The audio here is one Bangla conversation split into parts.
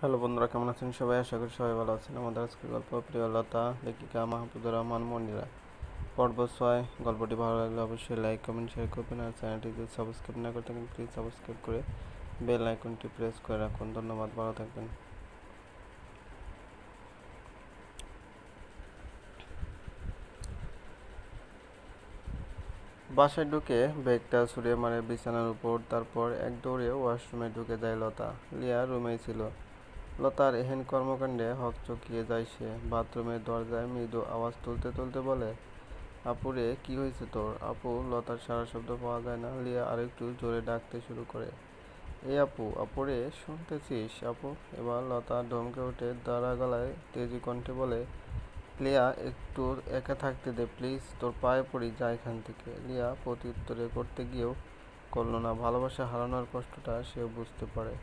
হ্যালো বন্ধুরা, কেমন আছেন সবাই? আশা করি সবাই ভালো আছেন। আমাদের আজকের গল্প প্রিয় লতা লেখিকা মাহমুদুর রহমান, মনিরা। পর্ব ছয়, গল্পটি ভালো লাগলে অবশ্যই লাইক কমেন্ট শেয়ার করবেন আর চ্যানেলটি যদি সাবস্ক্রাইব না করে থাকেন প্লিজ সাবস্ক্রাইব করে বেল আইকনটি প্রেস করে রাখুন। ধন্যবাদ, ভালো থাকবেন। বাসায় ঢুকে ব্যাগটা ছুঁড়ে মারে বিছানার উপর, তারপর এক দৌড়ে ওয়াশরুমে ঢুকে যায় লতা। লিয়া রুমেই ছিল। লতার এহেন কর্মকাণ্ডে হকচকিয়ে যায় সে। বাথরুমের দরজায় মৃদু আওয়াজ তুলতে তুলতে বলে, আপুরে, কি হয়েছে তোর? আপু, লতার সারা শব্দ পাওয়া যায় না। লিয়া আরেকটু জোরে ডাকতে শুরু করে, এ আপু, আপুরে, শুনতেছিস? আপু? এবার লতা ধমকে উঠে দাঁড়া গলায় তেজি কণ্ঠে বলে, লিয়া, একটু একা থাকতে দে, প্লিজ। তোর পায়ে পড়ি, যা এখান থেকে। লিয়া প্রত্যুত্তরে করতে গিয়েও করল না। ভালোবাসা হারানোর কষ্টটা সে বুঝতে পারে।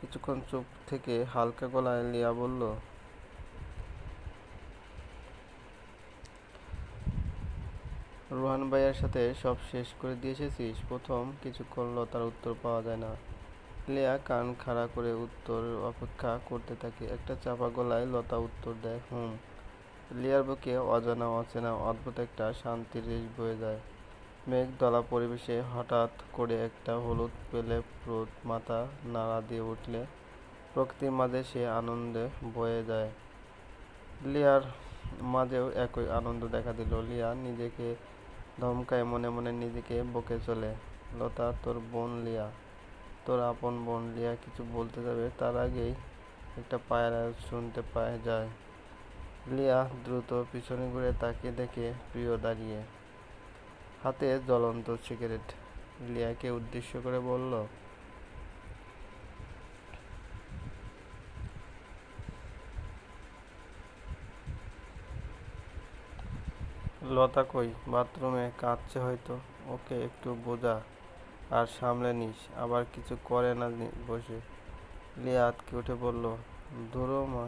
কিছুক্ষণ চুপ থেকে হালকা গলায় লিয়া বলল, রোহান ভাইয়ের সাথে সব শেষ করে দিয়ে এসেছিস? প্রথম কিছুক্ষণ লতার উত্তর পাওয়া যায় না লিয়া কান খাড়া করে উত্তর অপেক্ষা করতে থাকে। একটা চাপা গলায় লতা উত্তর দেয়, হুম লিয়ার বুকে অজানা অচেনা অদ্ভুত একটা শান্তির রেশ বয়ে যায়। মেঘদলা পরিবেশে হঠাৎ করে একটা হলুদ পেলে প্রোত মাথা নাড়া দিয়ে উঠলে প্রকৃতির মাঝে সে আনন্দে বয়ে যায়। লিয়ার মাঝেও একই আনন্দ দেখা দিল। লিয়া নিজেকে ধমকায় মনে মনে নিজেকে বকে চলে, লতা, তোর বোন লিয়া, তোর আপন বোন লিয়া কিছু বলতে যাবে, তার আগেই একটা পায়ের শুনতে পায় যায়। লিয়া দ্রুত পিছনে ঘুরে তাকে দেখে প্রিয় দাঁড়িয়ে হাতে জ্বলন্ত সিগারেট। লিয়াকে উদ্দেশ্য করে বলল, লতা কই, বাথরুমে কাঁদছে হয়তো, ওকে একটু বোঝা আর সামলে নিস, আবার কিছু করে না বসে। লিয়া আতকে উঠে বলল, ধরো মা,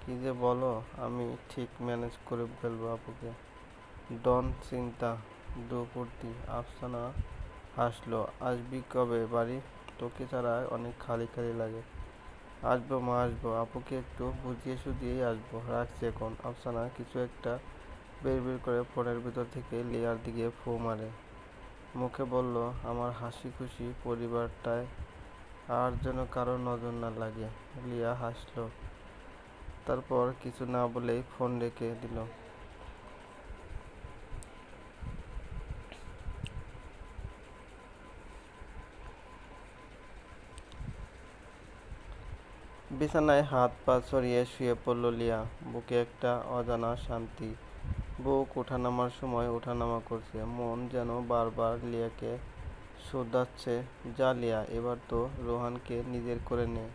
কি যে বলো, আমি ঠিক ম্যানেজ করে ফেলব আপুকে। ডন, চিন্তা দুপুরতি আফসানা হাসলো আসবি কবে? বাড়ি তোকে ছাড়া অনেক খালি খালি লাগে। আসব মা, আসব। আপুকে একটু বুঝিয়ে সুঝিয়েই আসব। রাখছি এখন। আফসানা কিছু একটা বের বের করে ফোনের ভিতর থেকে লেয়ার দিকে ফু মারে। মুখে বলল, আমার হাসি খুশি পরিবারটায় আর যেন কারও নজর না লাগে। লিয়া হাসলো। তারপর কিছু না বলেই ফোন রেখে দিল। বিছানায় হাত পা ছড়িয়ে শুয়ে পড়ল লিয়া। বুকে একটা অজানা শান্তি। বুক ওঠানামার সময় ওঠানামা করছে। মন যেন বারবার লিয়াকে শোধাচ্ছে, যা লিয়া, এবার তো রোহানকে নিজের করে নে।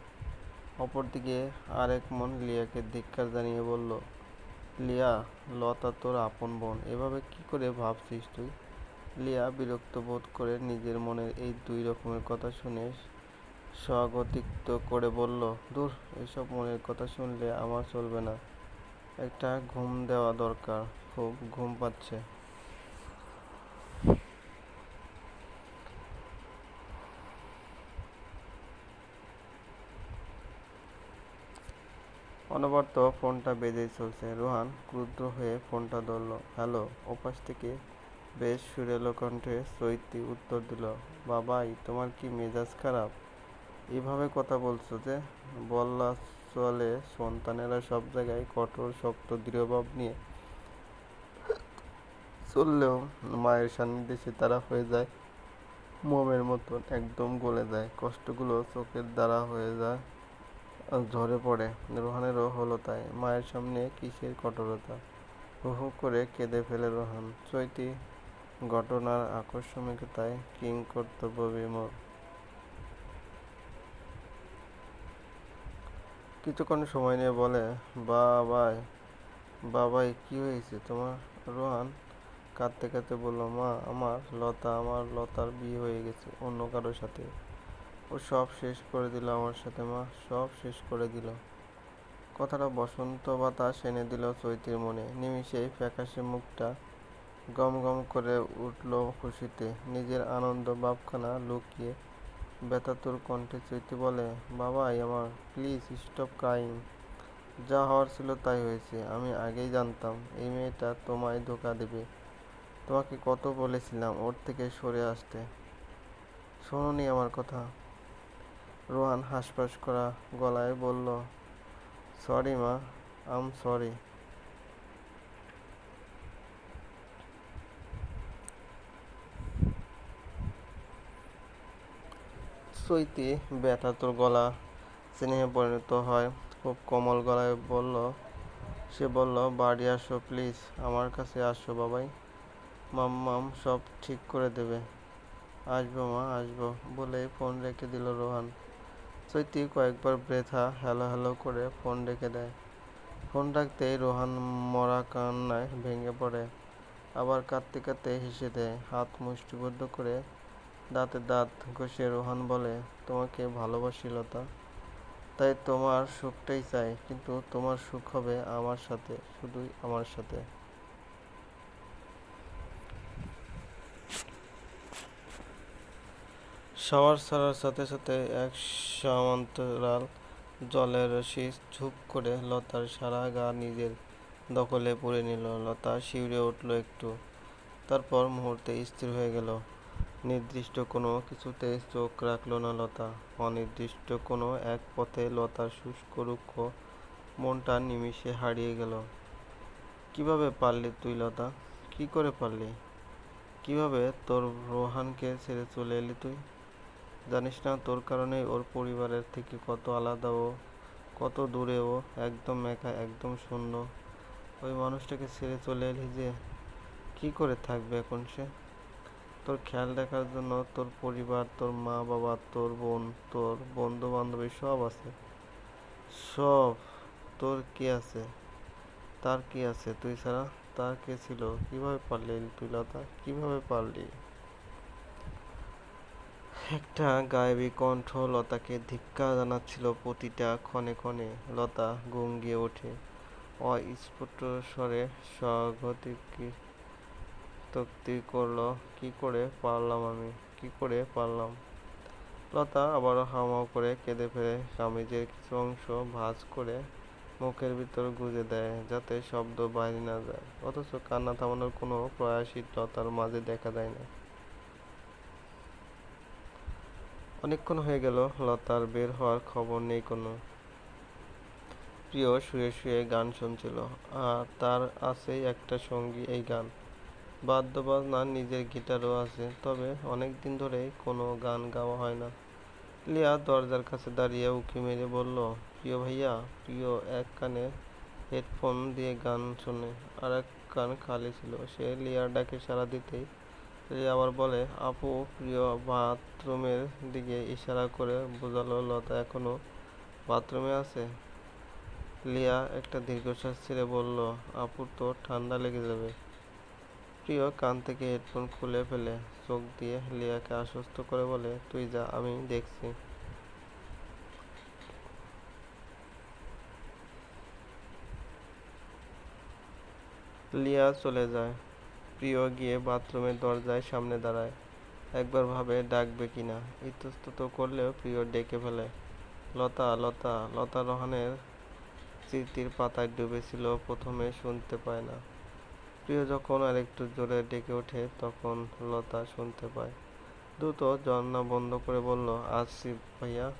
অপরদিকে আরেক মন লিয়াকে ধিক্কার জানিয়ে বলল, লিয়া, লতা তোর আপন বোন, এভাবে কি করে ভাবছিস তুই? লিয়া বিরক্ত বোধ করে নিজের মনের এই দুই রকমের কথা শুনে স্বাগতিক্ত করে বলল, দূর, এসব মনের কথা শুনলে আমার চলবে না। একটা ঘুম দেওয়া দরকার, খুব ঘুম পাচ্ছে। অনবরত ফোনটা বেজেই চলছে। রোহান ক্রুদ্ধ হয়ে ফোনটা ধরল, হ্যালো, ওপাশ থেকে বেশ সুরেলো কণ্ঠে চৈতি উত্তর দিল, বাবাই, তোমার কি মেজাজ খারাপ? এইভাবে কথা বলছো যে বললা চলে সন্তানেরা সব জায়গায় কঠোর, শক্ত দৃঢ়ভাব নিয়ে চললেও মায়ের সান্নিধ্যে তারা হয়ে যায়, মোমের মতন একদম গলে যায়। কষ্টগুলো চোখের দ্বারা হয়ে যায়, ঝরে পড়ে। রোহানেরও হলো তাই। মায়ের সামনে কিসের কঠোরতা? হু করে কেঁদে ফেলে রোহান। চৈতি ঘটনার আকস্মিকতায় কিং কর্তব্য বিমর কিছুক্ষণ সময় নিয়ে বলে, বাবাই বাবাই, কি হয়েছে তোমার? রোহান কাঁদতে কাঁদতে বলল, মা, আমার লতা, আমার লতার বিয়ে হয়ে গেছে, অন্য কারোর সাথে। ও সব শেষ করে দিল আমার সাথে, মা, সব শেষ করে দিল। কথাটা বসন্ত বাতাস এনে দিল চৈতির মনে। নিমিষেই ফ্যাকাশে মুখটা গম গম করে উঠল খুশিতে। নিজের আনন্দ ভাবখানা লুকিয়ে ব্যথাতুর কণ্ঠে চৈতি বলে, বাবাই আমার প্লিজ স্টপ ক্রাইং যা হওয়ার ছিল তাই হয়েছে, আমি আগেই জানতাম, এই মেয়েটা তোমায় ধোকা দেবে। তোমাকে কত বলেছিলাম ওর থেকে সরে আসতে। শোনোনি আমার কথা। রোহান হাসপাস করা গলায় বলল, সরি মা আম সরি সইতে ব্যথা, তোর গলা স্নেহে পরিণত হয়। খুব কোমল গলায় বলল, সে বলল, বাড়ি আসো, প্লিজ, আমার কাছে আসো বাবাই। মাম্মাম সব ঠিক করে দেবে। আসব মা, আসব, বলে ফোন রেখে দিল রোহান। চৈতি কয়েকবার ব্রেথা হ্যালো হ্যালো করে ফোন রেখে দেয়। ফোন রাখতেই রোহান মরা কান্নায় ভেঙে পড়ে। আবার কাঁদতে কাঁদতে হেসে দেয়, হাত মুষ্টিবদ্ধ করে দাঁতে দাঁত ঘষে রোহান বলে, তোমাকে ভালোবাসি লতা। তাই তোমার সুখটাই চাই, কিন্তু তোমার সুখ হবে আমার সাথে, শুধুই আমার সাথে। শাওয়ার ছাড়ার সাথে সাথে এক সমান্তরাল জলের রশি ঝুপ করে লতার সারা গা নিজের দখলে পড়ে নিল। লতা শিউরে উঠল একটু। তারপর মুহূর্তে স্থির হয়ে গেল। নির্দিষ্ট কোনো কিছুতে চোখ রাখল না লতা। অনির্দিষ্ট কোনো এক পথে লতার শুষ্ক রুক্ষ মনটা নিমিষে হারিয়ে গেল। কীভাবে পারলি তুই লতা? কি করে পারলি? কীভাবে তোর রোহানকে ছেড়ে চলে এলি তুই? জানিস না, তোর কারণে ওর পরিবারের থেকে কত আলাদা ও কত দূরে ও একদম একা, একদম শূন্য। ওই মানুষটাকে ছেড়ে চলে এলি যে, কি করে থাকবে এখন সে? তোর খেয়াল রাখার জন্য তোর পরিবার, তোর মা বাবা, তোর বোন, তোর বন্ধু বান্ধবী সব আছে। সব তোর কি আছে? তার কি আছে? তুই ছাড়া তার কে ছিল? কীভাবে পারলি তুই লতা? কীভাবে পারলি? একটা গায়েবী কণ্ঠ লতাকে ধিক্কার জানাচ্ছিল প্রতিটা ক্ষণে ক্ষণে। লতা গঙ্গিয়ে ওঠে। অস্ফুট স্বরে স্বগতিকোক্তি করল, কি করে পারলাম আমি? কি করে পারলাম? লতা আবারও হাওমাও করে কেঁদে ফেলে কামিজের কিছু অংশ ভাঁজ করে মুখের ভিতর গুঁজে দেয়, যাতে শব্দ বাইরে না যায়। অথচ কান্না থামানোর কোনো প্রয়াসই লতার মাঝে দেখা যায় না। অনেকক্ষণ হয়ে গেল, লতার বের হওয়ার খবর নেই কোনো। প্রিয় শুয়ে শুয়ে গান শুনছিল, আর তার আছে একটা সঙ্গী এই গান। বাদ্যবাজনা নিজের গিটারও আছে, তবে অনেক দিন ধরেই কোনো গান গাওয়া হয় না। লিয়া দরজার কাছে দাঁড়িয়ে উঁকি মেরে বলল, প্রিয় ভাইয়া, প্রিয় এক কানে হেডফোন দিয়ে গান শোনে, আর এক কান খালি ছিল। সে লিয়ার ডাকে সাড়া দিতেই লিয়া আবার বলে, আপু, প্রিয় বাথরুমের দিকে ইশারা করে বোঝালো, লতা এখনও বাথরুমে আছে? লিয়া একটা দীর্ঘশ্বাস ছেড়ে বলল, আপুর তো ঠান্ডা লেগে যাবে। প্রিয় কান থেকে হেডফোন খুলে ফেলে, চোখ দিয়ে লিয়াকে আশ্বস্ত করে বলে, তুই যা, আমি দেখছি। লিয়া চলে যায়। প্রিয় গিয়ে বাথরুমের দরজায় সামনে দাঁড়ায়। একবার ভাবে ডাকবে কিনা ইতস্তত করলেও প্রিয় ডেকে ফেলে। লতা লতা লতা রোহানের স্মৃতির পাতায় ডুবেছিল, প্রথমে শুনতে পায় না। প্রিয় যখন আরেকটু জোরে ডেকে ওঠে, তখন লতা শুনতে পায়। দ্রুত জন্না বন্ধ করে বলল আসছি ভাইয়া।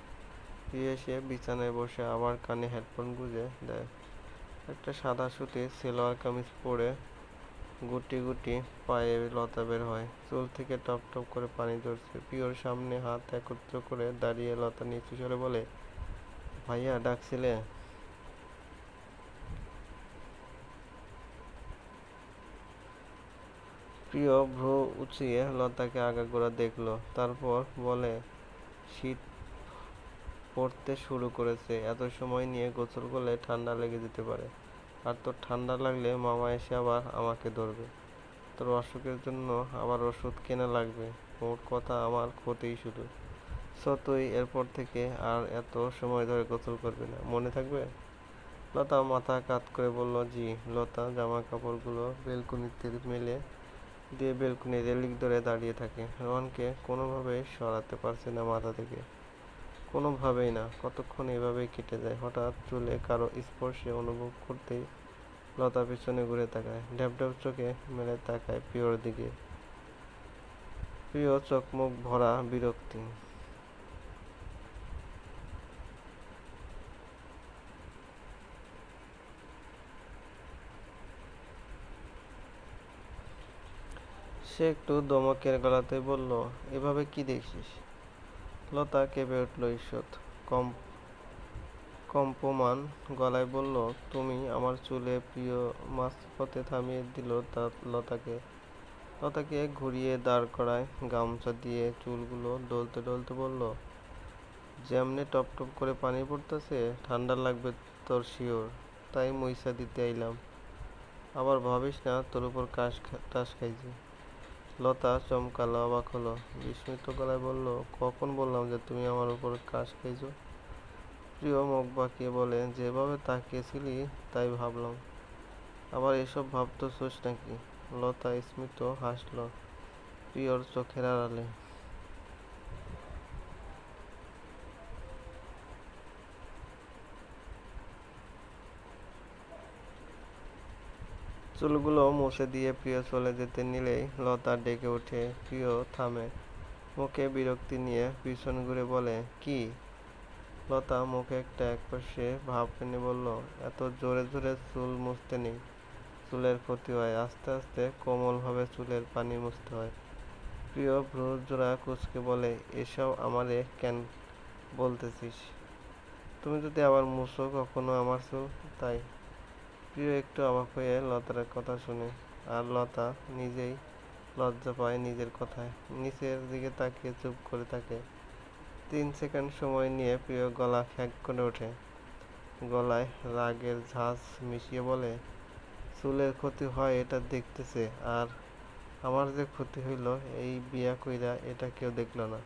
প্রিয় এসে বিছানায় বসে আবার কানে হেডফোন গুঁজে দেয়। একটা সাদা সুতির সেলোয়ার কামিজ পরে গুটি গুটি পায়ে লতা বের হয়। চুল থেকে টপ টপ করে পানি ঝরছে। প্রিয়র সামনে হাত একত্র করে দাঁড়িয়ে লতা নিচু স্বরে বলে, ভাইয়া, ডাকছিলে? প্রিয় ভ্রু উঁচিয়ে লতাকে আগাগোড়া দেখল, তারপর বলে, শীত পড়তে শুরু করেছে, এত সময় নিয়ে গোসল করলে ঠান্ডা লেগে যেতে পারে। আর তোর ঠান্ডা লাগলে মামা এসে আবার আমাকে ধরবে। তোর অসুখের জন্য আবার ওষুধ কেনা লাগবে। মোট কথা আমার ক্ষতিই শুধু। সো তুই এরপর থেকে আর এত সময় ধরে গোসল করবি না। মনে থাকবে? লতা মাথা কাত করে বলল, জি। লতা জামা কাপড়গুলো বেলকনিতে মেলে দিয়ে বেলকুনি রেলিং ধরে দাঁড়িয়ে থাকে। রোহানকে কোনোভাবেই সরাতে পারছে না মাথা থেকে। কোনোভাবেই না, কতক্ষণ এভাবেই কেটে যায়। হঠাৎ চুলে কারও স্পর্শে অনুভব করতেই লতা পিছনে ঘুরে তাকায়। ঢ্যাপ চোখে মেলে তাকায় প্রিয়র দিকে। প্রিয় চোখ মুখ ভরা বিরক্তি। সে একটু দমকের গলাতে বলল, এভাবে কি দেখছিস? লতা কেঁপে উঠল ঈষৎ। কম, কম্পমান গলায় বলল, তুমি আমার চুলে প্রিয় মাঝপথে থামিয়ে দিল তা লতাকে। লতাকে ঘুরিয়ে দাঁড় করায়, গামছা দিয়ে চুলগুলো ডলতে ডলতে বলল, যেমনে টপ টপ করে পানি পড়তেছে, ঠান্ডা লাগবে তোর শিওর। তাই মইসা দিতে আইলাম। আবার ভাবিস না তোর উপর কাশ টাস খাইছি। লতা চমকালো, অবাক হলো। বিস্মিত গলায় বলল, কখন বললাম যে তুমি আমার উপর কাশ খেয়েছো প্রিয় মুখ বাঁকিয়ে বলে, যেভাবে তাকিয়েছিলি, তাই ভাবলাম। আবার এসব ভাবতেছোস নাকি? লতা স্মিত হাসল, প্রিয়র চোখের আড়ালে। চুলগুলো মুছে দিয়ে প্রিয় চলে যেতে নিলেই লতা ডেকে ওঠে, প্রিয় থামে। মুখে বিরক্তি নিয়ে পিছন ঘুরে বলে, কি? লতা মুখে একটা একপাশে ভাব এনে বলল, এত জোরে জোরে চুল মুছতে নেই। চুলের ক্ষতি হয়, আস্তে আস্তে কোমলভাবে চুলের পানি মুছতে হয়। প্রিয় ভ্রুর জোড়া কুচকে বলে, এসব আমারে কেন বলতেছিস? তুমি যদি আবার মুছো কখনো আমার চুল, তাই প্রিয় একটু অবাক হয়ে লতার কথা শুনে। আর লতা নিজেই লজ্জা পায় নিজের কথায়। নিচের দিকে তাকিয়ে চুপ করে থাকে। তিন সেকেন্ড সময় নিয়ে প্রিয় গলা খ্যাক করে ওঠে। গলায় রাগের ঝাঁজ মিশিয়ে বলে, চুলের ক্ষতি হয় এটা দেখতেছে। আর আমার যে ক্ষতি হইল, এই বিয়া কইরা এটা কেউ দেখল না।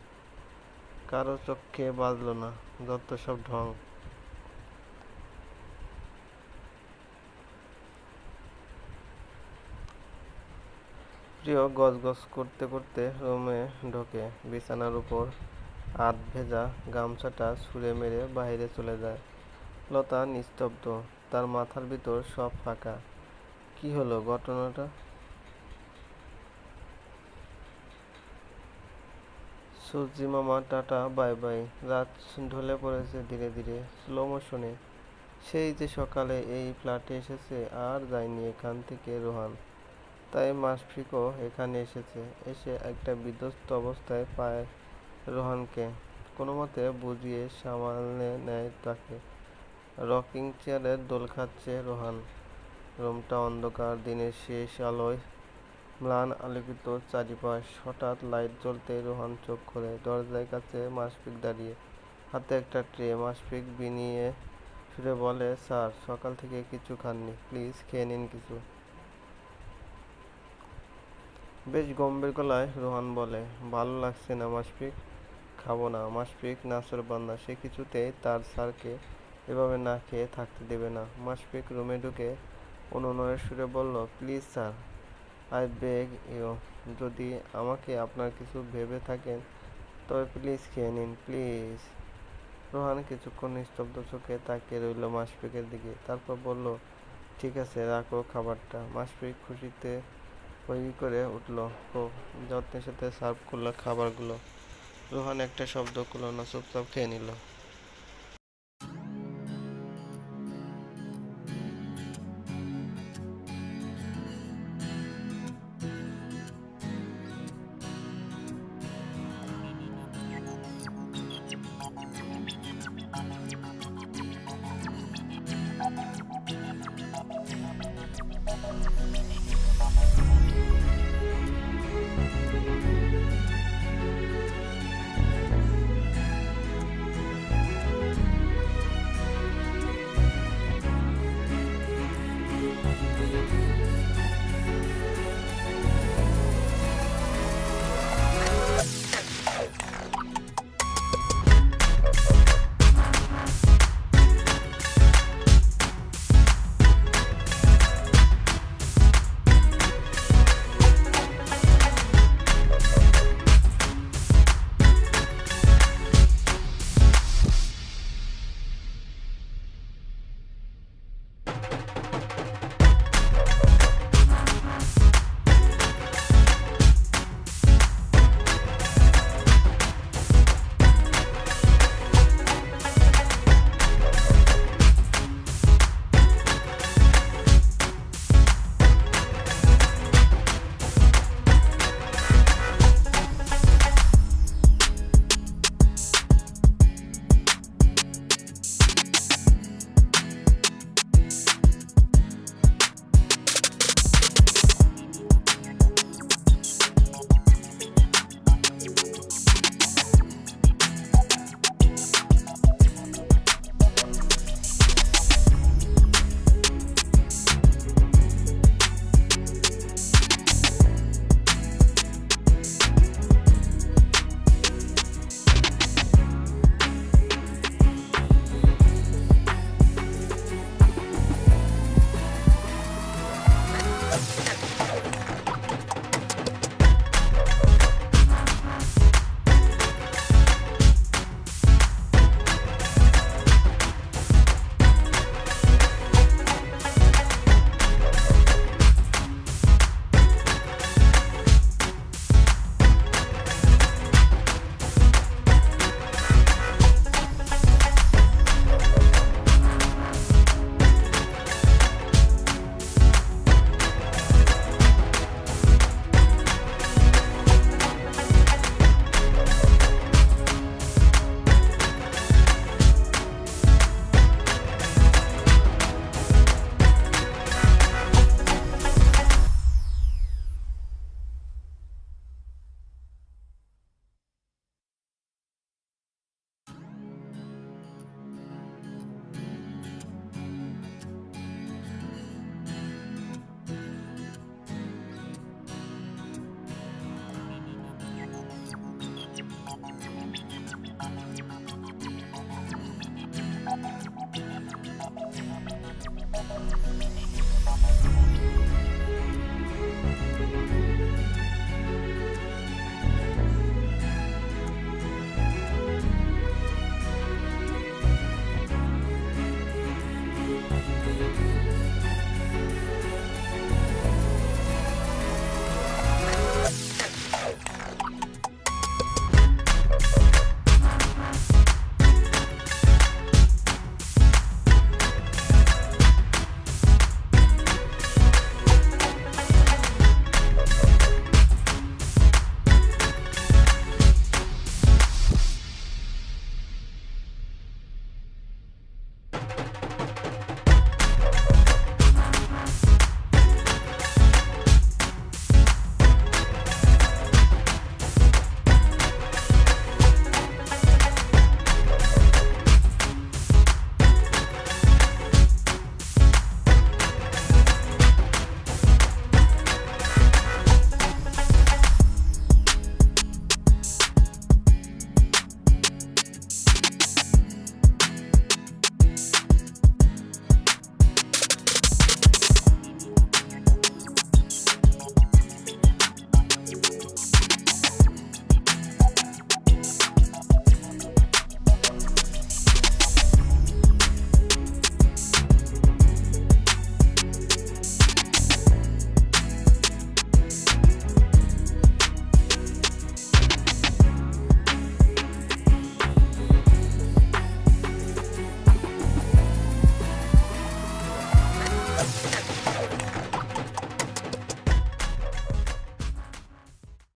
কারও চোখে বাজলো না, যত সব ঢং। প্রিয় গজগজ করতে করতে রুমে ঢোকে, বিছানার উপর আধ ভেজা গামছাটা ছুঁড়ে মেরে বাইরে চলে যায়। লতা নিস্তব্ধ, তার মাথার ভিতর সব ফাঁকা। কি হলো ঘটনাটা? সূর্যি মামা, টাটা, বাই বাই। রাত ঢলে পড়েছে ধীরে ধীরে স্লো মোশনে সেই যে সকালে এই ফ্ল্যাটে এসেছে, আর যায়নি এখান থেকে রোহান। তাই মাসফিকও এখানে এসেছে। এসে একটা বিধ্বস্ত অবস্থায় পায় রোহানকে কোনো মতে বুঝিয়ে সামালে নেয় তাকে। রকিং চেয়ারে দোল খাচ্ছে রোহান। রুমটা অন্ধকার, দিনের শেষ আলোয় ম্লান আলোকিত চারিপাশ। হঠাৎ লাইট জ্বলতে রোহান চোখ খোলে। দরজার কাছে মাসফিক দাঁড়িয়ে। হাতে একটা ট্রে। মাসফিক বিনিয়ে ফিরে বলে, স্যার, সকাল থেকে কিছু খাননি। প্লিজ খেয়ে নিন কিছু। বেশ গম্ভীর গলায় রোহান বলে, ভালো লাগছে না মাসফিক খাব না। মাসফিক নাসর বান্দা, সে কিছুতেই তার স্যারকে এভাবে না খেয়ে থাকতে দেবে না। মাসফিক রুমে ঢুকে অনুনয়ের সুরে বলল, please sir, I beg you. যদি আমাকে আপনার কিছু ভেবে থাকেন, তবে প্লিজ খেয়ে নিন, প্লিজ। রোহান কিছুক্ষণ নিস্তব্ধ চোখে তাকিয়ে রইল মাসফিকের দিকে, তারপর বলল, ঠিক আছে, রাখো খাবারটা। মাসফিক খুশিতে হই করে উঠল। খুব যত্নের সাথে সার্ভ করল খাবারগুলো। রোহান একটা শব্দ করল না, চুপচাপ খেয়ে নিল।